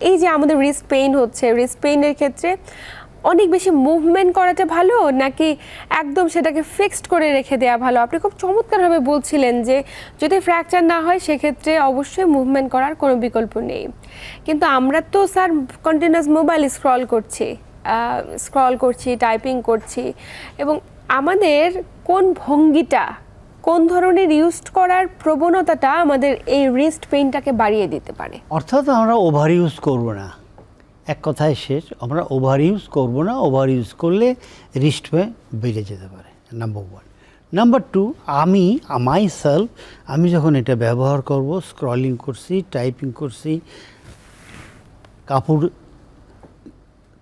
এই যে আমাদের রিস্ট পেইন হচ্ছে রিস্ট পেইনের ক্ষেত্রে অনেক বেশি মুভমেন্ট করাটা ভালো নাকি একদম সেটাকে ফিক্সড করে রেখে দেওয়া ভালো? আপনি খুব চমৎকারভাবে বলছিলেন যে যদি ফ্র্যাকচার না হয় সেক্ষেত্রে অবশ্যই মুভমেন্ট করার কোনো বিকল্প নেই। কিন্তু আমরা তো স্যার কন্টিনিউয়াস মোবাইল স্ক্রল করছি স্ক্রল করছি টাইপিং করছি এবং আমাদের কোন ভঙ্গিটা কোন ধরনের ইউজ করার প্রবণতাটা আমাদের এই রিস্ট পেইনটাকে বাড়িয়ে দিতে পারে? অর্থাৎ আমরা ওভার ইউজ করব না। এক কথায় শেষ, আমরা ওভার ইউজ করব না ওভার ইউজ করলে রিস্ট পেয়ে বেড়ে যেতে পারে নাম্বার ওয়ান নাম্বার টু আমি মাই সেলফ আমি যখন এটা ব্যবহার করব স্ক্রলিং করছি টাইপিং করছি, কাপড়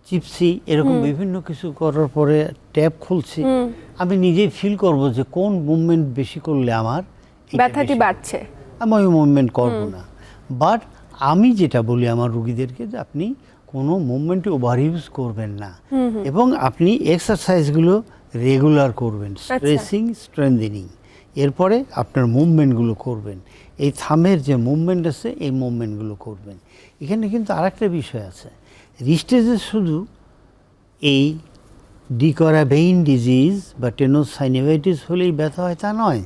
চিপসি এরকম বিভিন্ন কিছু করার পরে ট্যাব খুলছি। আমি নিজেই ফিল করব যে কোন মুভমেন্ট বেশি করলে আমার ব্যথাটি বাড়ছে। আমি ওই মুভমেন্ট করব না। বাট আমি যেটা বলি আমার রুগীদেরকে যে আপনি কোনো মুভমেন্টে ওভার ইউজ করবেন না। এবং আপনি এক্সারসাইজগুলো রেগুলার করবেন স্ট্রেসিং স্ট্রেন্থেনিং এরপরে আপনার মুভমেন্টগুলো করবেন। এই থামের যে মুভমেন্ট আছে এই মুভমেন্টগুলো করবেন। এখানে কিন্তু আরেকটা বিষয় আছে। রিস্টেজে শুধু এই ডিকরা ভেইন ডিজিজ বা টেনোসাইনোভাইটিস হলেই ব্যথা হয় তা নয়।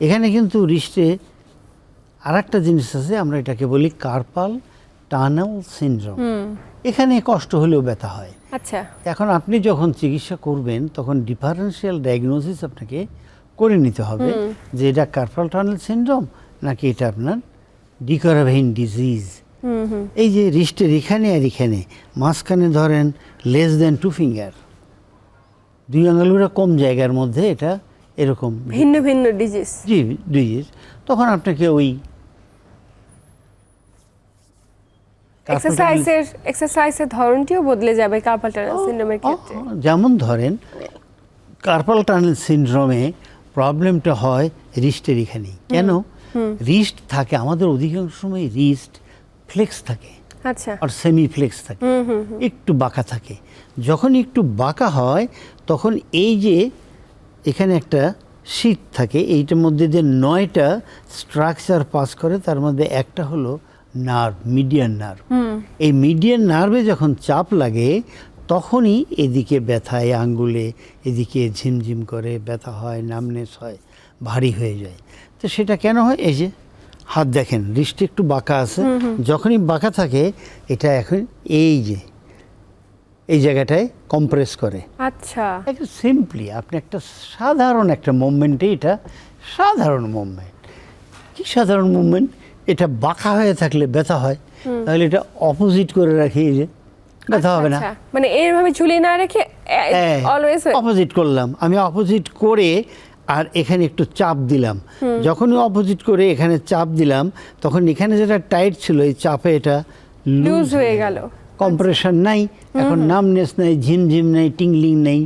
এখানে কিন্তু রিস্টে আর একটা জিনিস আছে আমরা এটাকে বলি কার্পাল টানেল সিনড্রোম। এখানে কষ্ট হলেও ব্যথা হয়। আচ্ছা। এখন আপনি যখন চিকিৎসা করবেন তখন ডিফারেন্সিয়াল ডায়াগনোসিস আপনাকে করে নিতে হবে যে এটা কার্পাল টানেল সিনড্রোম নাকি এটা আপনার ডিকরাভেইন ডিজিজ। এই যে রিস্টের এখানে আর এখানে মাঝখানে ধরেন লেস দেন টু ফিঙ্গার দুই আঙুলগুলো কম জায়গার মধ্যে এটা এরকম। ভিন্ন ভিন্ন ডিজিজ জি ডিজিজ তখন আপনাকে ওই এক্সারসাইজের এক্সারসাইজের ধরনটিও বদলে যাবে কার্পাল টানেল সিনড্রোমের ক্ষেত্রে। যেমন ধরেন কার্পাল টানেল সিনড্রোমে প্রবলেমটা হয় রিস্টের এখানেই। কেন? রিস্ট থাকে আমাদের অধিকাংশ সময় রিস্ট ফ্লেক্স থাকে আচ্ছা। আর সেমি ফ্লেক্স থাকে। একটু বাঁকা থাকে। যখন একটু বাঁকা হয় তখন এই যে এখানে একটা শীত থাকে এইটার মধ্যে যে নয়টা স্ট্রাকচার পাস করে তার মধ্যে একটা হলো নার্ভ মিডিয়ান নার্ভ। এই মিডিয়ান নার্ভে যখন চাপ লাগে তখনই এদিকে ব্যথা এই আঙ্গুলে এদিকে ঝিমঝিম করে ব্যথা হয় নামনেস হয় ভারী হয়ে যায়। তো সেটা কেন হয়? এই যে হাত দেখেন রিস্ট একটু বাঁকা আছে। যখনই বাঁকা থাকে এটা এখন এই যে এই জায়গাটায় কম্প্রেস করে। আচ্ছা। একটা সিম্পলি আপনি একটা সাধারণ একটা মুভমেন্টে এটা সাধারণ মুভমেন্ট কি সাধারণ মুভমেন্ট এটা বাঁকা হয়ে থাকলে ব্যথা হয়। তাহলে এটা অপোজিট করে রাখি এই যে ব্যথা হবে না। আচ্ছা, মানে এরভাবে ঝুলিয়ে না রেখে অলওয়েজ অপোজিট করলাম। আমি অপোজিট করে আর এখানে একটু চাপ দিলাম। যখনই অপোজিট করে এখানে চাপ দিলাম তখন এখানে যেটা টাইট ছিল এই চাপে এটা লুজ হয়ে গেল। কম্প্রেশন নাই এখন নামনেস নাই ঝিমঝিম নাই টিংলিং নেই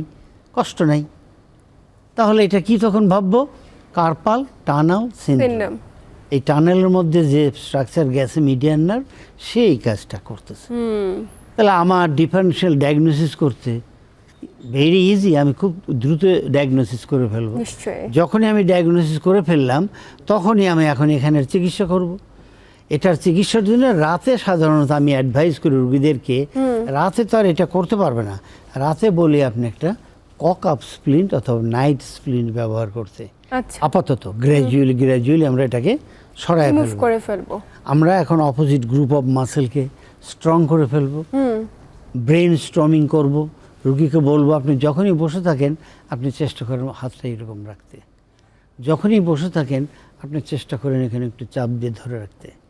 কষ্ট নাই। তাহলে এটা কি তখন ভাববো? কার্পাল টানাল সিনড্রোম এই টানেলের মধ্যে যে স্ট্রাকচার গেছে মিডিয়ান নার্ভ সেই কাজটা করতেছে। তাহলে আমার ডিফারেন্সিয়াল ডায়াগনোসিস করতে ভেরি ইজি আমি খুব দ্রুত ডায়াগনোসিস করে ফেলব। যখনই আমি ডায়াগনোসিস করে ফেললাম তখনই আমি এখন এখানের চিকিৎসা করব। এটার চিকিৎসার জন্য রাতে সাধারণত আমি অ্যাডভাইস করি রুগীদেরকে রাতে তো আর এটা করতে পারবে না। রাতে বলি আপনি একটা কক আপ স্প্লিন্ট অথবা নাইট স্প্লিন্ট ব্যবহার করতে। আচ্ছা। আপাতত গ্র্যাজুয়ালি গ্র্যাজুয়ালি আমরা এটাকে সরাই ফেলব। করে ফেলব। আমরা এখন অপোজিট গ্রুপ অফ মাসেলকে স্ট্রং করে ফেলব। ব্রেন স্ট্রমিং করব। রুগীকে বলব, আপনি যখনই বসে থাকেন, আপনি চেষ্টা করেন হাতটা এরকম রাখতে। যখনই বসে থাকেন, আপনি চেষ্টা করেন এখানে একটু চাপ দিয়ে ধরে রাখতে।